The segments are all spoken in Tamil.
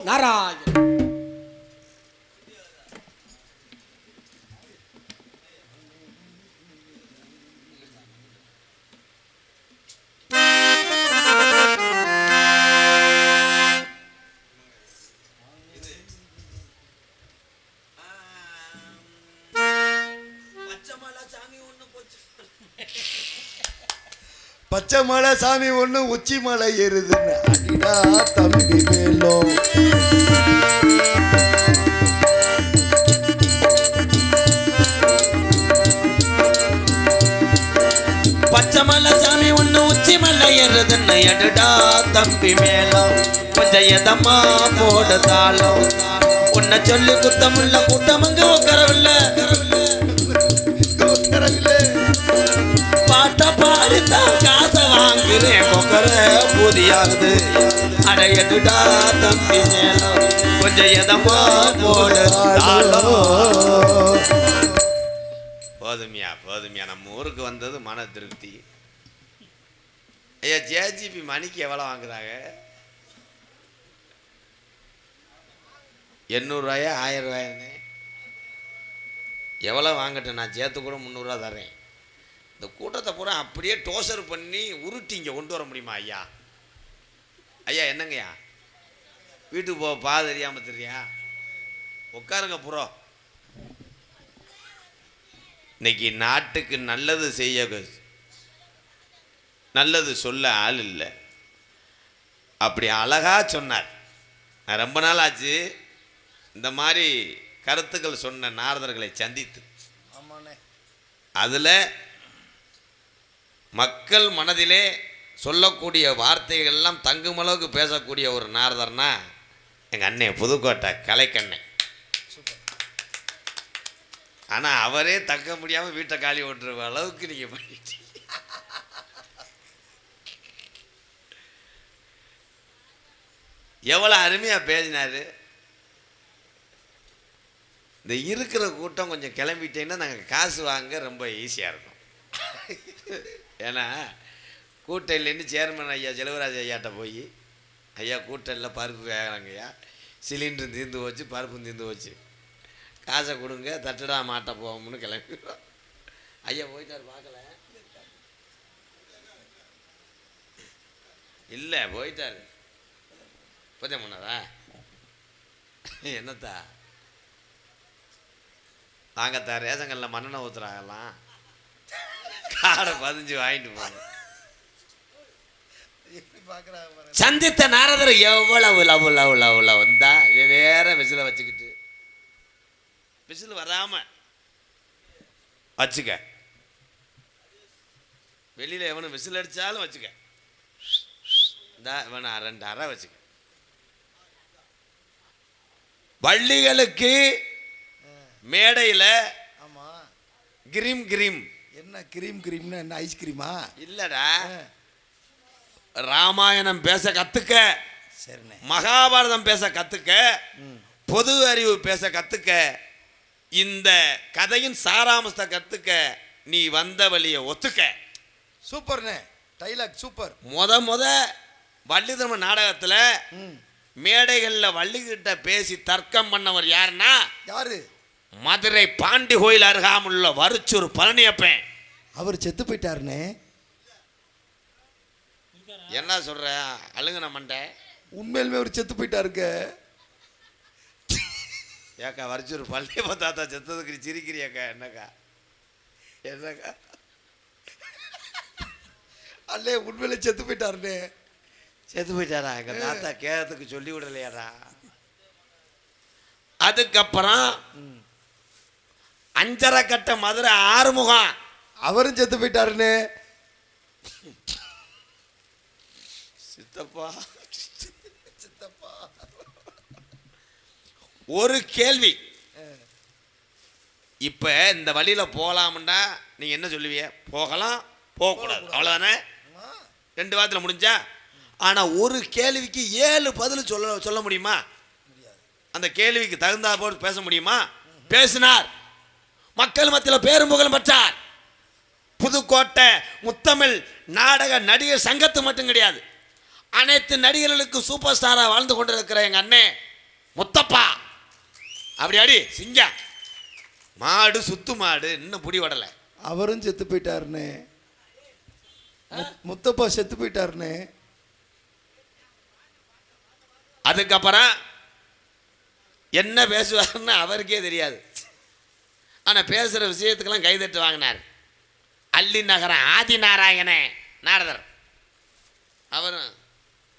நாராயண் மலை சாமி ஒண்ணு உச்சி மலை ஏறுதுன்னு. அடிடா தம்பி மேலும். பச்சை மலை சாமி ஒண்ணு உச்சி மலை ஏறுதுன்னு. எடுடா தம்பி மேலும். கொஞ்சம் எதமா போடுதாலும் உன்னை சொல்லி குத்தமுள்ள கூட்டமங்க உக்கரவில்லை. காசை கொக்கர தம்பி மேலும் கொஞ்சம் எதமா போதுமையா போதுமையா. நம்ம ஊருக்கு வந்தது மன திருப்தி. ஐயா ஜேஜிபி மணிக்கு எவ்வளோ வாங்குறாங்க? எண்ணூறுரூவாயா ஆயிரம் ரூபாயான்னு? எவ்வளோ வாங்கட்டும் நான் சேர்த்து கூட முந்நூறுரூவா தரேன் இந்த கூட்டத்தை பூரா அப்படியே டோசர் பண்ணி உருட்டி இங்கே கொண்டு வர முடியுமா ஐயா? ஐயா என்னங்கய்யா? வீட்டுக்கு போக பா தெரியாமல் தெரியா? உட்காருங்க புறோ இன்னைக்கு நாட்டுக்கு நல்லது செய்ய நல்லது சொல்ல ஆள் இல்லை. அப்படி அழகா சொன்னார். நான் ரொம்ப நாள் ஆச்சு இந்த மாதிரி கருத்துக்கள் சொன்ன நாரதர்களை சந்தித்து. அதில் மக்கள் மனதிலே சொல்லக்கூடிய வார்த்தைகள் எல்லாம் தங்கும் அளவுக்கு பேசக்கூடிய ஒரு நாரதர்னா எங்கள் அண்ணன் புதுக்கோட்டை கலைக்கண்ணை. ஆனால் அவரே தக்க முடியாமல் வீட்டை காலி ஓட்டுற அளவுக்கு நீங்கள் பண்ணிட்டீங்க. எவ்வளோ அருமையாக பேசினாரு. இந்த இருக்கிற கூட்டம் கொஞ்சம் கிளம்பிட்டேன்னா நாங்கள் காசு வாங்க ரொம்ப ஈஸியாக இருக்கும். ஏன்னா கூட்டம் இல்லைன்னு சேர்மன் ஐயா செலவராஜ் ஐயாட்ட போய் ஐயா கூட்டம் பருப்பு வேகிறாங்க ஐயா. சிலிண்டர் தீர்ந்து போச்சு பருப்பும் தீர்ந்து போச்சு. காசை கொடுங்க தட்டுடா மாட்ட போவோம்னு கிளம்பிடுவோம் ஐயா போயிட்டார் பார்க்கல. இல்லை போயிட்டாரு. இப்போதான் பண்ணாரா என்னத்தா? வாங்கத்தா ரேஷங்கல்ல மன்னனை ஊற்றுறாங்கலாம் காடை பதிஞ்சு வாங்கிட்டு போங்க. எப்படி பாக்குறாங்க பாருங்க. சந்தித்த நாரதர் எவ்வளவு லவ் லவ் லவ் லவ். வந்தா வேற விசில வச்சுக்கிட்டு. விசில் வராம வச்சுக்க. வெளியில எவனும் விசில் அடிச்சாலும் வச்சுக்க. இந்தா இவனை ரெண்டு அறை வச்சுக்க. வள்ளிகளுக்கு மேடையில கிரீம் கிரீம். என்ன கிரீம் கிரீம்னா என்ன ஐஸ்கிரீமா இல்லடா. ராமாயணம் பேச கத்துக்க. சரிண்ணே. மகாபாரதம் பேச கத்துக்க. பொது அறிவு பேச கத்துக்க. இந்த கதையின் சாராம்சத்தை கத்துக்க. நீ வந்த வழியை ஒத்துக்க. சூப்பர்ண்ணே. Dialogue super. முத முத வள்ளிதர்ம நாடகத்துல மேடைகள்ல வள்ளிகிட்ட பேசி தர்க்கம் பண்ணவர் யாருன்னா யாரு? மதுரை பாண்டி கோயில் அருகாமுள்ள வரிச்சூர் பழனியப்பன். அவர் செத்து போயிட்டாருண்ணே என்ன சொல்ற? அழுகுன மண்டை. உண்மையிலுமே அவர் செத்து போயிட்டாருங்க. ஏக்கா வரிச்சூர் பழனியப்ப தாத்தா செத்ததுக்கு சிரிக்கிறியாக்கா? என்னக்கா? என்னக்கா? அல்லே உண்மையிலே செத்து போயிட்டாருண்ணே செத்து போயிட்டாரா? எங்க தாத்தா கேரத்துக்கு சொல்லி விடலையாடா அதுக்கப்புறம் அஞ்சரை கட்ட மதுரை ஆறுமுகம். அவரும் செத்து போயிட்டாருண்ணே சித்தப்பா சித்தப்பா. ஒரு கேள்வி. இப்ப இந்த வழியில போலாம்னா நீங்க என்ன சொல்லுவீங்க? போகலாம் போகக்கூடாது. அவ்வளவுதானே? ரெண்டு வாரத்தில் முடிஞ்சா? ஆனா ஒரு கேள்விக்கு ஏழு பதில் சொல்ல சொல்ல முடியுமா? அந்த கேள்விக்கு தகுந்தா போல் பேச முடியுமா? பேசினார். மக்கள் மத்தியில் பேரும் புகழும் பெற்றார். புதுக்கோட்டை முத்தமிழ் நாடக நடிகர் சங்கத்து மட்டும் கிடையாது. அனைத்து நடிகர்களுக்கும் சூப்பர் ஸ்டாராக வாழ்ந்து கொண்டிருக்கிற எங்கள் அண்ணே முத்தப்பா. அப்படி அடி சிங்கம் மாடு சுத்து மாடு இன்னும் புடி விடல அவரும் செத்து போயிட்டாருண்ணே. மு- முத்தப்பா செத்து போயிட்டாருண்ணே. அதுக்கப்புறம் என்ன பேசுவாருன்னு அவருக்கே தெரியாது. ஆனா பேசுற விஷயத்துக்கெல்லாம் கைதட்டு வாங்கினார். அள்ளி நகரம் ஆதி நாராயணே நாரதர். அவரும்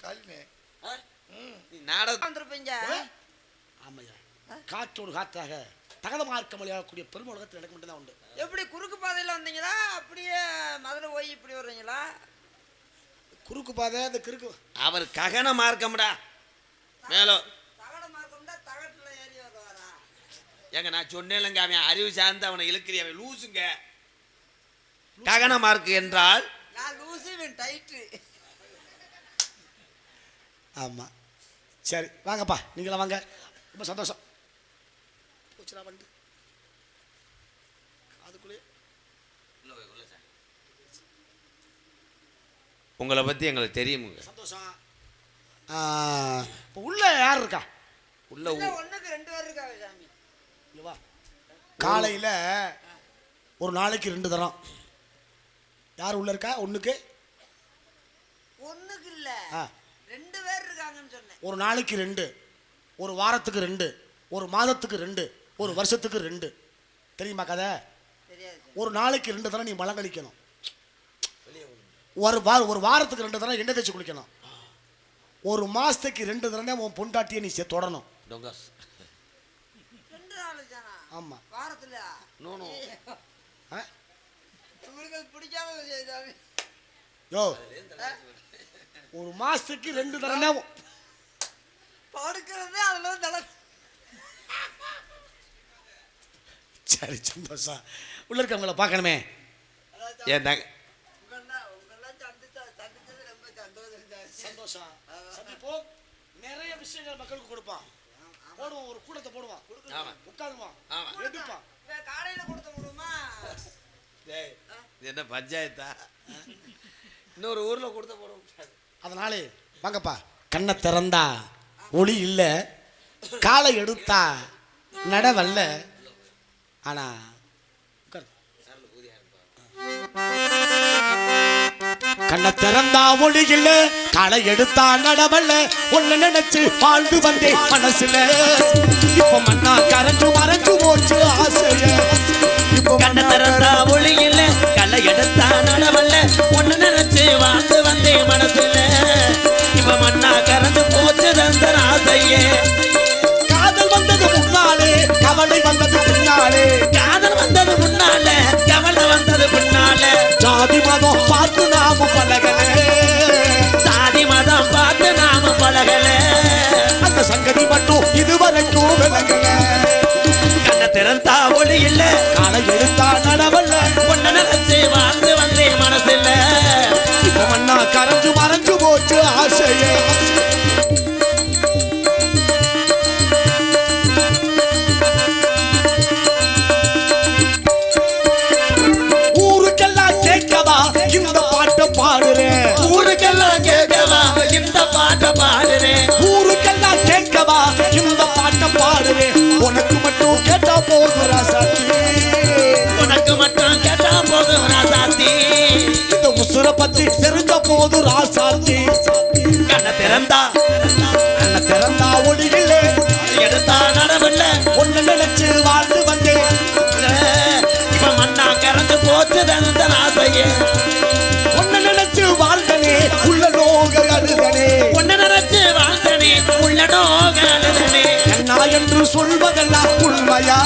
காலினே. நீ நாடகம் வந்திருப்பீங்க ஆமையா. காற்றோடு காற்றாக தகத மார்க்க மொழியாகக்கூடிய பெரும் உலகத்தில் நடக்க மட்டும்தான் உண்டு. எப்படி குறுக்கு பாதையில வந்தீங்களா? அப்படியே மதுரை போய் இப்படி வர்றீங்களா? குறுக்கு பாதை அந்த கிறுக்கு அவர் ககன மார்க்கம்டா. மேலோ தகட மார்க்கம்டா தகட்டுல ஏறி வருவாரா ஏங்க நான் சொன்னேன்லங்க அவன் அறிவு சார்ந்து அவனை இழுக்கிறி அவன் லூசுங்க. ககன மார்க் என்றால்? நான் லூசு இவன் டைட்டு ஆமாம் சரி வாங்கப்பா நீங்களாம் வாங்க. ரொம்ப சந்தோஷம். போச்சுடா வண்டு. அதுக்குள்ளே உங்களை பத்தி எங்களுக்கு தெரியுமுங்க. சந்தோஷம். இப்போ உள்ள யார் இருக்கா? உள்ள ஒண்ணுக்கு ரெண்டு பேர் இருக்காங்க சாமி. காலையில் ஒரு நாளைக்கு ரெண்டு தரம். யார் உள்ள இருக்கா? ஒன்றுக்கு ஒண்ணுக்கு இல்ல. ஆ. ரெண்டு பேர் இருக்காங்கன்னு சொன்னேன். ஒரு நாளைக்கு ரெண்டு. ஒரு வாரத்துக்கு ரெண்டு. ஒரு மாதத்துக்கு ரெண்டு. ஒரு வருஷத்துக்கு ரெண்டு. தெரியுமா கதை. ஒரு நாளைக்கு ரெண்டு தடவை நீ மலம் கழிக்கணும் ஒரு வார ஒரு வாரத்துக்கு ரெண்டு தடவை எண்ணெய் தேய்ச்சி குளிக்கணும். ஒரு மாசத்துக்கு ரெண்டு தடவை உன் பொண்டாட்டியை நீ தொடணும் டொங்காஸ் ரெண்டு நாள் தானா ஆமா. வாரத்துல. No no. ஆ? உங்களுக்கு அது பிடிக்காத விஷயம் சாமி யோ ஒரு மாசத்துக்கு ரெண்டு தடவை படுக்கிறது அதுல தலை. சரி சந்தோஷம் உள்ள இருக்கவங்கள பார்க்கணுமே. ஏன் தாங்க சந்தோஷம் சாமி. சந்தோஷம். சந்திப்போம். நிறைய விஷயங்கள் மக்களுக்கு கொடுப்பான் போடுவோம் ஒரு கூடத்தை போடுவான். உட்காருவான். ஆமா. எடுப்பான். காலையில கொடுத்த டேய், இது என்ன பஞ்சாயத்தா? இன்னொரு ஊர்ல கொடுத்த போட முடியாது. அதனாலே வாங்கப்பா கண்ணை திறந்தா ஒளி இல்லை காலை எடுத்தா நடவல்ல. ஆனா உட்காரு. கண்ணை திறந்தா ஒளி இல்ல காலை எடுத்தா நடவல்ல. ஒன்னு நினைச்சு வாழ்ந்து வந்தேன் மனசுல. இப்ப மண்ணா கரைஞ்சு மறைஞ்சு போச்சு ஆசைய இப்போ கண்ண திறந்தா ஒளியில களை எடுத்தா நடவல்ல. ஒண்ணு நினைச்சு வாழ்ந்து வந்தேன் மனசுல. இப்ப மண்ணா கறந்து போச்சு தந்த ஆசையே. காதல் வந்தது முன்னாலே கவலை வந்தது பிறந்தா ஒளி ஒளியில காலை எடுத்தா நடவல்ல. உசுர பத்தி தெரிஞ்ச போது ராசாத்தி கண்ண திறந்தா கண்ண திறந்தா ஒளியிலே. எடுத்தா நடவில்ல ஒண்ணு நினைச்சு வாழ்ந்து வந்தேன். இப்ப மண்ணா கறந்து போச்சு தந்த ஆசையே. ஒன்னு நினைச்சு வாழ்ந்தனே உள்ள நோக அழுதனே. நினைச்சு வாழ்ந்தனே உள்ள என்று சொல்வதெல்லாம் உண்மையா?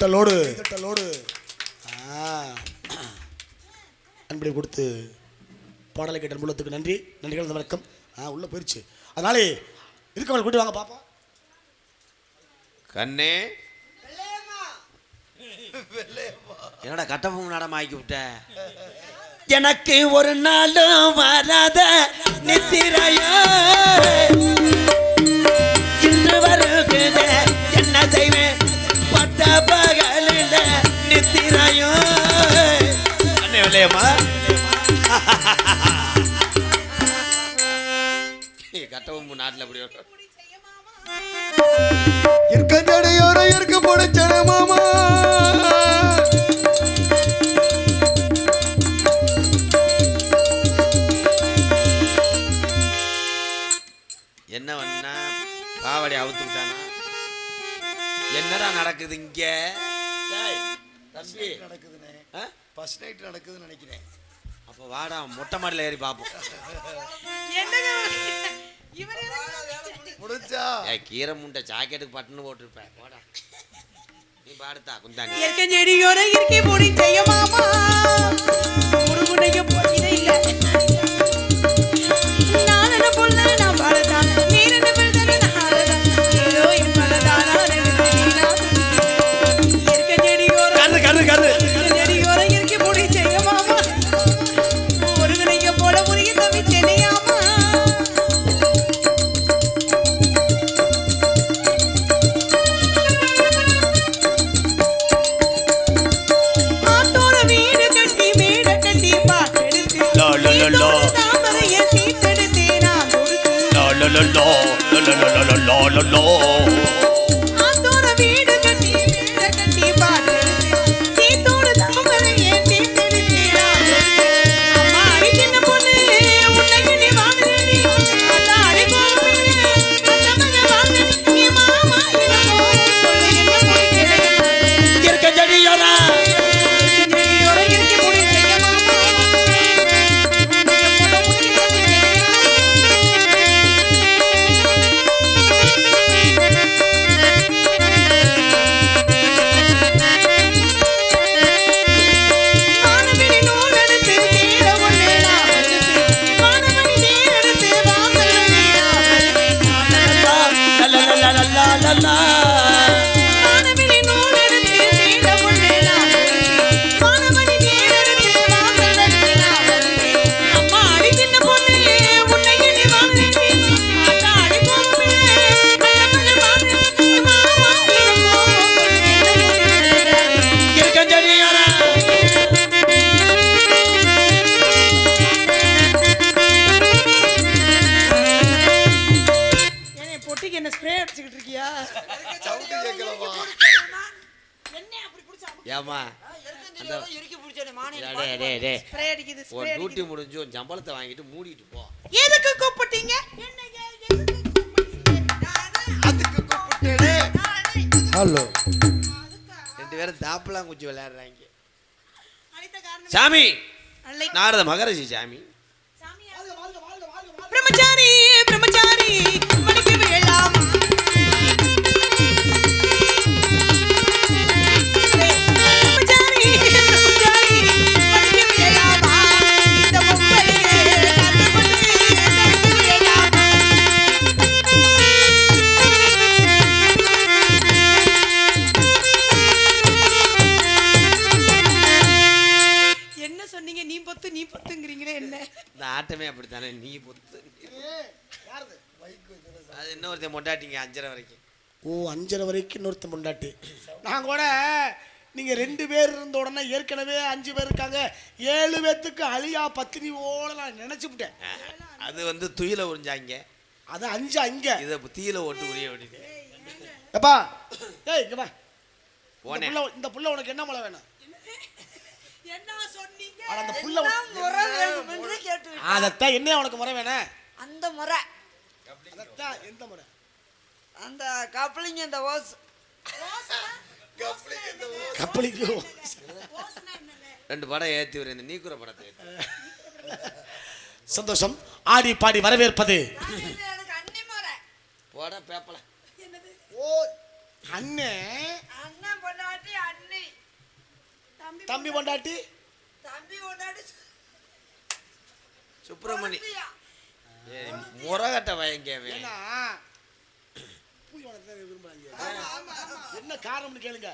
கைதட்டலோடு கைதட்டலோடு அன்பளை கொடுத்து பாடலை கேட்ட அன்புள்ளத்துக்கு நன்றி. நன்றிகள் வணக்கம். ஆ உள்ள போயிடுச்சு அதனாலே இருக்கவங்க கூட்டி வாங்க பாப்போம். கண்ணே. என்னடா கட்டபொம்மன் நாடகம் ஆக்கி விட்ட? எனக்கு ஒரு நாளும் வராத நித்திரையோ. இன்று வருகுத என்ன செய்வேன்? பட்ட இல்லையம்மா கட்டவும் நாட்டில் அப்படி ஒரு- இருக்கஞ்சடையோர இருக்க போடச்சன மாமா. என்ன பண்ணா பாவாடி அவுத்து விட்டானா? என்னடா நடக்குது இங்க? தம்பி. நடக்குதுண்ணே ஆ? ஃபர்ஸ்ட் நைட் நடக்குதுன்னு நினைக்கிறேன். அப்ப வாடா மொட்டை மாடியில் ஏறி பார்ப்போம் முடிஞ்சா. ஏ கீரை முண்டை ஜாக்கெட்டுக்கு பட்டுன்னு போட்டிருப்பேன். போடா நீ பாடுத்தா குந்தாணி. இயற்கை செடியோர இயற்கை பொடி செய்ய மாமா. முருகுனைய பொடியே இல்ல. 落 சாப்பிடலாம் குச்சி விளையாடுறாங்க சாமி! நாரத மகரஜி சாமி. பிரம்மச்சாரி பிரம்மச்சாரி ஆட்டமே அப்படித்தானே? நீ பொத்து. அது இன்னொருத்தன் மொண்டாட்டிங்க அஞ்சரை வரைக்கும். ஓ அஞ்சரை வரைக்கும் இன்னொருத்த முண்டாட்டி நான் கூட நீங்க ரெண்டு பேர் இருந்த உடனே ஏற்கனவே அஞ்சு பேர் இருக்காங்க. ஏழு பேர்த்துக்கு அழியா பத்தினி ஓட நான் நினைச்சுவிட்டேன் அது வந்து துயில உறிஞ்சாங்க. அது அஞ்சு அங்க. இதை தீயில ஓட்டு உரிய வேண்டியது. எப்பா ஏய் இங்க வா. இந்த புள்ள இந்த புள்ள உனக்கு என்ன மழை வேணும்? என்ன சொன்னீங்க ஆனா அந்த புள்ள முறை கேட்டு அதைத்தான் என்ன உனக்கு முறை வேணும் அந்த முறை. அதைத்தான் எந்த முறை? அந்த கப்ளிங் இந்த ஓஸ். கப்பலிக்கு ரெண்டு படம் ஏத்தி வர இந்த நீக்குற படத்தை ஏத்து. சந்தோஷம். ஆடி பாடி வரவேற்பது. எனக்கு அண்ணி முறை. போட பேப்பல ஓ அண்ணே. அண்ணன் பொண்டாட்டி அண்ணி. தம்பி பொண்டாட்டி. சுப்பிரமணி. முறகட்ட வயங்க அவன். ஏன்னா பூய் உனக்கு தான் விரும்புறாங்க. என்ன காரணம்னு கேளுங்க.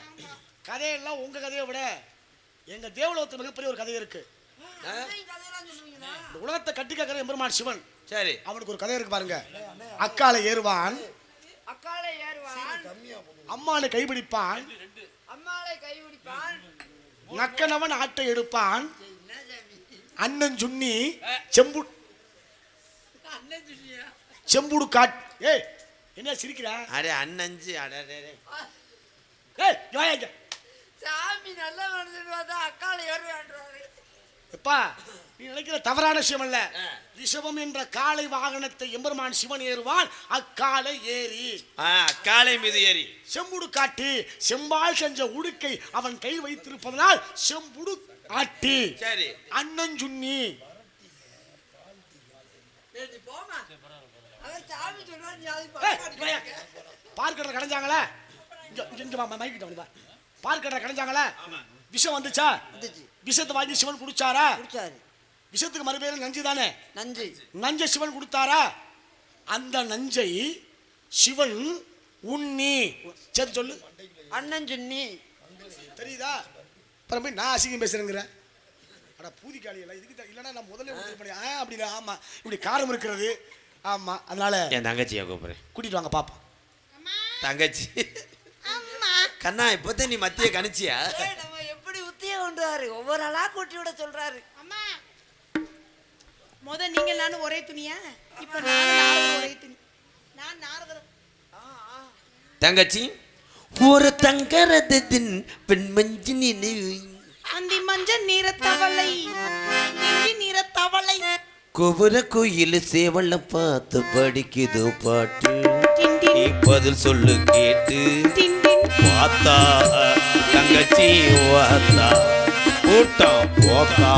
கதையெல்லாம் உங்க கதையை விட எங்க தேவலோகத்து மிகப்பெரிய ஒரு கதை இருக்கு. இந்த உலகத்தை கட்டி காக்கிற எம்பெருமான் சிவன். சரி. அவனுக்கு ஒரு கதை இருக்கு பாருங்க. அக்காலை ஏறுவான். அம்மானை கைப்பிடிப்பான் அம்மாளை கைபிடிப்பான். நக்கனவன் ஆட்டை எடுப்பான் அண்ணன் சுன்னி செம்பு செம்புடு காட் ஏய் என்ன சிரிக்கிற அடே அண்ணஞ்சு அடே அடே, அடே. ஏய். சாமி நல்ல மனுஷன் பார்த்தா அக்கால ஏறுவான்றாரு எப்பா நீ நினைக்கிற தவறான விஷயம் அல்ல. ரிஷபம் என்ற காளை வாகனத்தை எம்பெருமான் சிவன் ஏறுவான். அக்காலை ஏறி. ஆ காளை மீது ஏறி. செம்புடு காட்டி செம்பால் செஞ்ச உடுக்கை அவன் கை வைத்திருப்பதனால் செம்புடு ஆட்டி சரி. அண்ணன் சுன்னி. பார்க்கடல கடைஞ்சாங்களே? இங்க இங்க, மைக்கிட்ட வந்து பார்க்கடல கடைஞ்சாங்களே? விஷம் வந்துச்சா? வந்துச்சு. விஷத்தை வாங்கி சிவன் குடிச்சாரா? குடிச்சாரு. விஷத்துக்கு மறுபேரு நஞ்சு தானே? நன்றி நஞ்சை சிவன் கொடுத்தாரா? அந்த நஞ்சை சிவன் உண்ணி. சரி சொல்லு. அண்ணன் சொன்னி. தெரியுதா? அப்புறம் போய் நான் அசிங்கம் பேசுறேங்கிறேன் அட பூதிக்காளி எல்லாம் இதுக்கு தான் இல்லைன்னா நான் முதல்ல கொடுத்துருப்பேன் ஆ அப்படி இல்லை ஆமாம் இப்படி காரம் இருக்கிறது. ஆமாம் அதனால என் தங்கச்சியை கூப்பிடுறேன். கூட்டிட்டு வாங்க பாப்போம். தங்கச்சி. கண்ணா இப்போதான் நீ மத்திய கணிச்சியா? நம்ம எப்படி உத்திய கொண்டுவாரு ஒவ்வொரு ஆளா கூட்டி விட சொல்றாரு. அம்மா முத நீங்க நானும் ஒரே துணியா? இப்ப நானும் ஒரே துணி. நான் நாரதர் தங்கச்சி ஒரு தங்கரதத்தின் பெண்மஞ்சி நினைவு அந்தி மஞ்சள் நீர தவளை. நீர தவளை. குபுர கோயில் சேவல பார்த்து படிக்குது பாட்டு. நீ பதில் சொல்லு கேட்டு. வாத்தா தங்கச்சி வாத்தா கூட்டம் போத்தா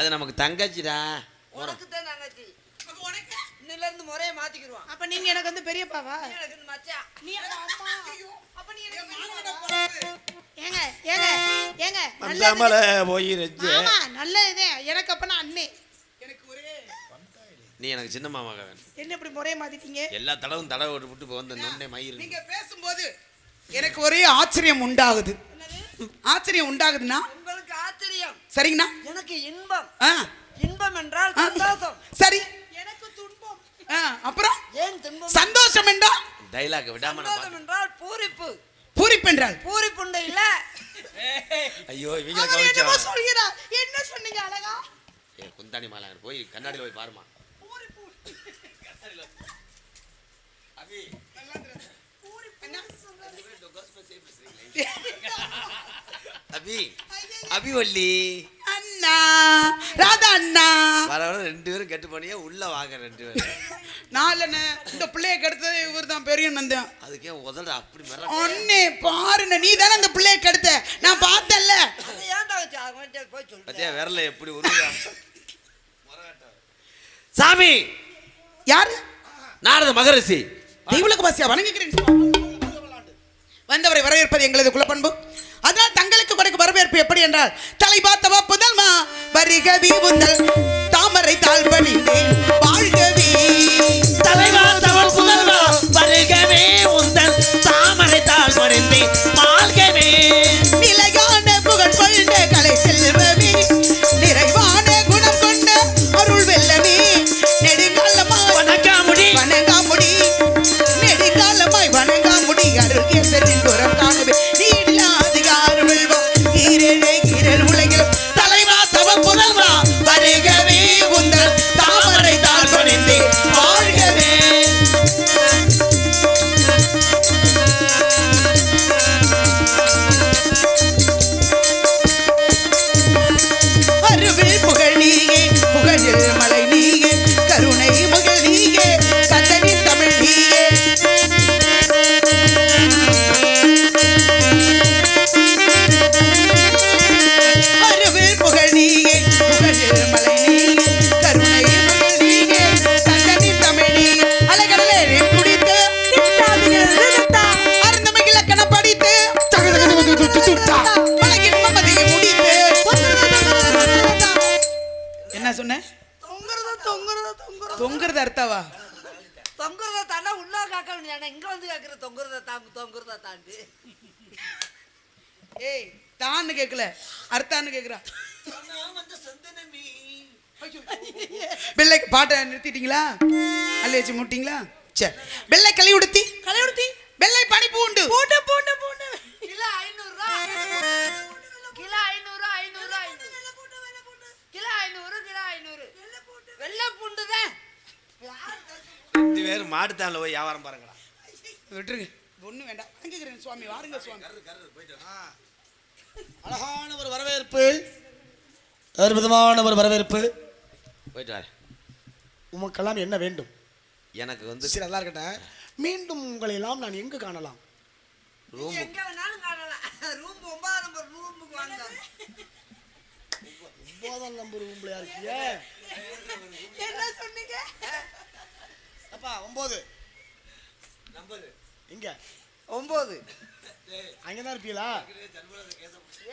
அது நமக்கு தங்கச்சிடா. உனக்கு தான் தங்கச்சி இன்னில இருந்து முறையை மாத்திக்கிடுவான் அப்ப நீங்க எனக்கு வந்து பெரியப்பாவா? எனக்கு மச்சான் நீ அப்ப அம்மா. அப்ப நீ? ஏங்க ஏங்க வந்தாமல நல்லது போயிருச்சு ஆமா நல்ல இதே எனக்கு அப்பனா அண்ணே. எனக்கு ஒரே நீ எனக்கு சின்ன மாமாக வேணும். என்ன இப்படி முறைய மாத்திட்டீங்க? எல்லா தடவும் தடவை விட்டு விட்டு வந்து நொன்னே மயிர் நீங்க பேசும்போது எனக்கு ஒரே ஆச்சரியம் உண்டாகுது. ஆச்சரியம் உண்டாகுதுன்னா ஆச்சரியம். சரிங்கண்ணா. எனக்கு இன்பம். இன்பம் என்றால். சந்தோஷம். சரி. எனக்கு துன்பம். அப்புறம்? ஏன் துன்பம்? சந்தோஷம் என்றால் டைலாக் விடாம நான் சந்தோஷம். என்றால் பூரிப்பு. பூரிப்பென்றால் பூரிப்புண்டை இல்ல. ஐயோ என்னமோ கவனிச்சா? சொல்கிறார் என்ன சொன்னீங்க அழகா? ஏ குந்தாணி மாலை போய் கண்ணாடியில் போய் பாருமா அபி அபி அபிவள்ளி அண்ணா ராதா அண்ணா. வர வர ரெண்டு பேரும் கெட்டு போனியே உள்ள வாங்க ரெண்டு பேரும். நாலண்ணே இந்த பிள்ளைய கெடுத்தது இவர் தான் பெரிய நந்தன் அதுக்கே உதட அப்படி மிர அண்ணே பாருண்ணே நீ தானே அந்த பிள்ளைய கெடுத்த? நான் பார்த்தேன்ல. பத்தியா விரல எப்படி உருவா சாமி! யாரு? நாரத மகரிஷி. தெய்வலக பாசியா வணங்குகிறேன் வந்தவரை வரவேற்பது எங்களது குலப்பண்பு. அதனால் தங்களுக்கு கொடுக்க வரவேற்பு எப்படி என்றால் தலை பார்த்தவா புதல்மா வருகவி முதல் தாமரை தாழ் வாழ்கவி. தான்னு கேட்கல அர்த்தான்னு கேக்குறா. வெள்ளை பாட்டை நிறுத்திட்டீங்களா? அல்ல வச்சு முட்டிங்களா? சரி வெள்ளை களி உடுத்தி. களி உடுத்தி. வெள்ளை பனி பூண்டு. பூண்டு பூண்டு பூண்டு. கிலோ ஐநூறு ரூபா கிலோ ஐநூறு ஐநூறு. கிலோ ஐநூறு கிலோ ஐநூறு. வெள்ளை பூண்டு தான். ரெண்டு பேரும் மாட்டுத்தான்ல போய் வியாபாரம் பாருங்களா விட்டுருங்க. ஒண்ணு வேண்டாம். வாங்கிக்கிறேன் சுவாமி. வாருங்க சுவாமி. அழகான ஒரு வரவேற்பு அற்புதமான ஒரு வரவேற்பு. போயிட்டு உமக்கெல்லாம் என்ன வேண்டும்? எனக்கு வந்து சரி நல்லா இருக்கட்டும் மீண்டும் உங்களை எல்லாம் நான் எங்கு காணலாம்? ரூம் எங்க வேணாலும் காணலாம். ரூம் ஒன்பதாம் நம்பர் ரூமுக்கு வாங்க ஒன்பதாம் நம்பர் ரூம்ல இருக்கிய என்ன சொன்னீங்க? அப்பா ஒன்பது இங்க ஒன்பது அங்கதான் இருப்பீங்களா?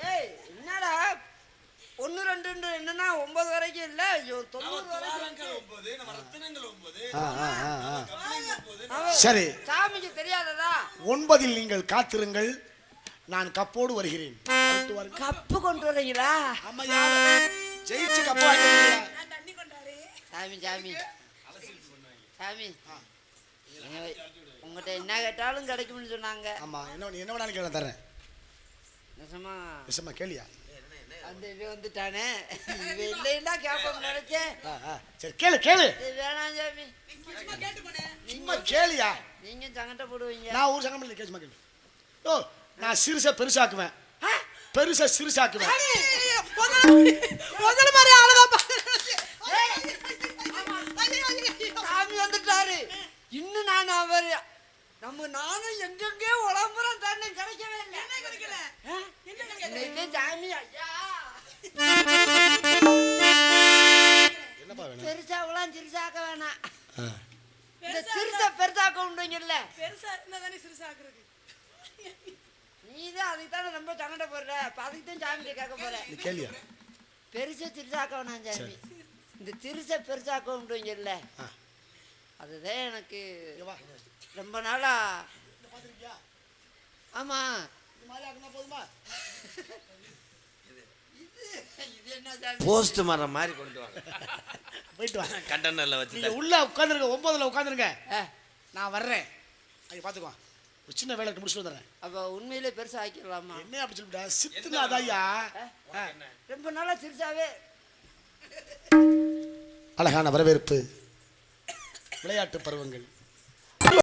ஏய் என்னடா? ஒன்று ரெண்டு என்னன்னா ஒன்பது வரைக்கும் இல்லை? ஐயோ தொண்ணூறு வரைக்கும் ஆ, ஆ, ஆ, ஆ. அவன் சரி. சாமிக்கு தெரியாததா? ஒன்பதில் நீங்கள் காத்திருங்கள். நான் கப்போடு வருகிறேன். கப்பு கொண்டு வரீங்களா? ஆமா, யார்? ஜெயிச்சு கப்பு? சாமி சாமி. சாமி. ஏய், உங்ககிட்ட என்ன கேட்டாலும் கிடைக்கும்னு சொன்னாங்க. ஆமா என்ன என்ன வேணாலும் கேள தரேன். விஷமா கேளியா? அந்த இவன் வந்துட்டானே. இவன் இல்லைன்னா கேட்போம் நினைச்சேன். சரி கேளு கேளு. வேணாம் சாமி. சும்மா கேளியா? நீங்க சங்கட்ட போடுவீங்க. நான் ஊர் சங்கம் இல்லை கேசுமா கேளு. ஓ நான் சிறுசை பெருசாக்குவேன். பெருசை சிறுசாக்குவேன். முதல்ல மாதிரி ஆளுதான் இன்னும் நான் அவர் நம்ம நானும் எங்கெங்கே உடம்புறம் தண்ணி கிடைக்கவே இல்லை. என்ன கிடைக்கல? இன்னைக்கு சாமி ஐயா. பெருசாவெல்லாம் சிறுசாக்க வேணாம். இந்த சிறுசை பெருசாக்க உண்டுங்கல்ல. பெருசா இருந்தா தானே சிறுசாக்குறது. நீதான் அதுக்கு தானே ரொம்ப சங்கடப்படுற. அப்ப அதுக்கு தான் கேட்க போறேன் நீ கேள்வியா பெருசை திருசாக்க வேணாம் சாமி. இந்த திருசை பெருசாக்க முடியுங்கல்ல ஆ. அதுதான் எனக்கு இங்க வா. ரொம்ப நாளா. ஆமா. இந்த மாதிரி ஆக்குனா போதுமா? இது என்ன சாமி? போஸ்ட் மரம் மாதிரி கொண்டு வாங்க. போயிட்டு வா. கண்டனர்ல வச்சு உள்ள உட்காந்துருங்க ஒன்பதுல உட்காந்துருங்க. ஆ, நான் வர்றேன். அங்க பாத்துக்கோ. ஒரு சின்ன வேலை இருக்கு, முடிச்சுட்டு வந்துடுறேன். அப்ப உண்மையிலே பெருசா ஆக்கிடலாமா? என்ன அப்படி சொல்லிட்டா சித்துனா அதாய்யா ஆ. ரொம்ப நாளா திருசாவே அழகான வரவேற்பு. விளையாட்டு பருவங்கள்.